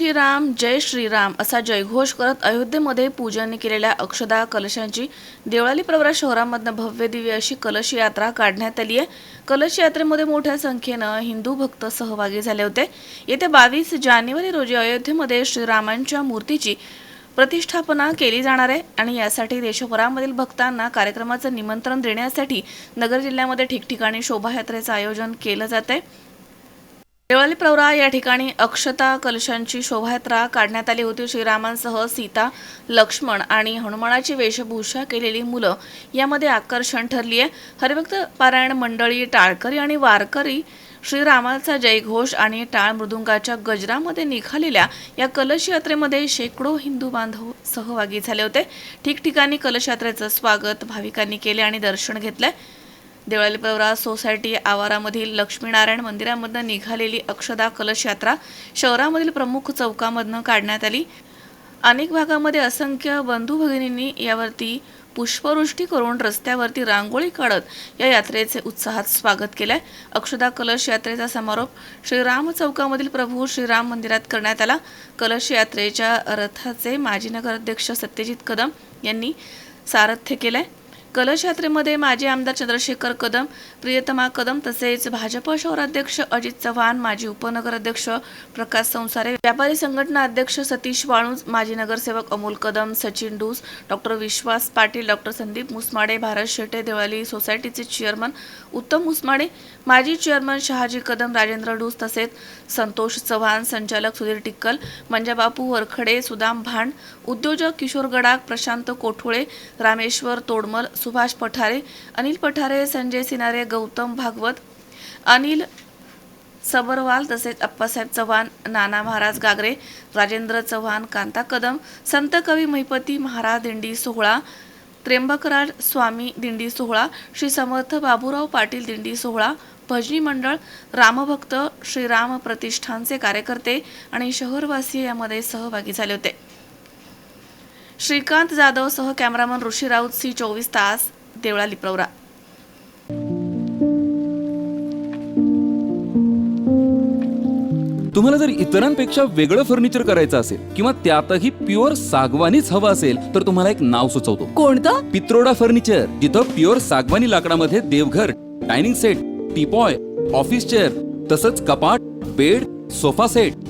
श्रीराम जय श्रीराम असा जयघोष करत अयोध्येमध्ये पूजन केलेल्या अक्षदा कलशांची देवळाली प्रवरा शहरामधनं भव्य दिव्य अशी कलश यात्रा काढण्यात आली आहे. कलश यात्रेमध्ये मोठ्या संख्येनं हिंदू भक्त सहभागी झाले होते. येत्या बावीस जानेवारी रोजी अयोध्येमध्ये श्रीरामांच्या मूर्तीची प्रतिष्ठापना केली जाणार आहे आणि यासाठी देशभरामधील भक्तांना कार्यक्रमाचं निमंत्रण देण्यासाठी नगर जिल्ह्यामध्ये ठिकठिकाणी शोभायात्रेचं आयोजन केलं जात आहे देवळाली प्रवरा या ठिकाणी अक्षता कलशांची शोभायात्रा काढण्यात आली होती. श्रीरामांसह सीता लक्ष्मण आणि हनुमानाची वेशभूषा केलेली मुलं यामध्ये आकर्षण ठरली आहे. हरिभक्त पारायण मंडळी टाळकरी आणि वारकरी श्रीरामाचा जयघोष आणि टाळ मृदुंगाच्या गजरामध्ये निघालेल्या या कलश यात्रेमध्ये शेकडो हिंदू बांधव सहभागी झाले होते. ठिकठिकाणी कलश यात्रेचं स्वागत भाविकांनी केले आणि दर्शन घेतलंय. देवळालीप्रवरा सोसायटी आवारामधील लक्ष्मीनारायण मंदिरामधनं निघालेली अक्षदा कलश यात्रा शहरामधील प्रमुख चौकामधनं काढण्यात आली. अनेक भागामध्ये असंख्य बंधू भगिनींनी यावरती पुष्पवृष्टी करून रस्त्यावरती रांगोळी काढत या यात्रेचे उत्साहात स्वागत केलंय. अक्षदा कलश यात्रेचा समारोप श्रीराम चौकामधील प्रभू श्रीराम मंदिरात करण्यात आला. कलश यात्रेच्या रथाचे माजी नगराध्यक्ष सत्यजित कदम यांनी सारथ्य केलंय. कलश यात्रेमध्ये माजी आमदार चंद्रशेखर कदम प्रियतमा कदम तसेच भाजप शहराध्यक्ष अजित चव्हाण माजी उपनगराध्यक्ष प्रकाश संसारे व्यापारी संघटना अध्यक्ष सतीश वाळूंज माजी नगरसेवक Amol Kadam Sachin do's doctor Vishwas Patil doctor Sandeep Musmade Bharat Shete Devali सोसायटीचे चेअरमन उत्तम मुसमाडे माजी चेअरमन शहाजी कदम राजेंद्र डूस तसेच संतोष चव्हाण संचालक सुधीर टिक्कल मंजाबापू वरखडे सुदाम भांड उद्योजक किशोर गडाख प्रशांत कोठोळे रामेश्वर तोडमल सुभाष पठारे अनिल पठारे संजय सिनारे गौतम भागवत अनिल सबरवाल तसेच अप्पासाहेब चव्हाण नाना महाराज गागरे राजेंद्र चव्हाण कांता कदम संत कवी महिपती महाराज दिंडी सोहळा त्र्यंबकराज स्वामी दिंडी सोहळा श्री समर्थ बाबूराव पाटील दिंडी सोहळा भजनी मंडळ रामभक्त श्रीराम प्रतिष्ठानचे कार्यकर्ते आणि शहरवासी यामध्ये सहभागी झाले होते. श्रीकांत जाधव सह कॅमेरामन ऋषी राऊत सी चोवीस तास देवळाली प्रवरा तुम्हाला जर इतरांपेक्षा वेगळं फर्निचर करायचं असेल किंवा त्यातही प्युअर सागवानीच हवं असेल तर तुम्हाला एक नाव सुचवतो. कोणतं? पित्रोडा फर्निचर जिथं प्युअर सागवानी लाकडामध्ये देवघर dining set teapoy office chair तसंच कपाट bed sofa set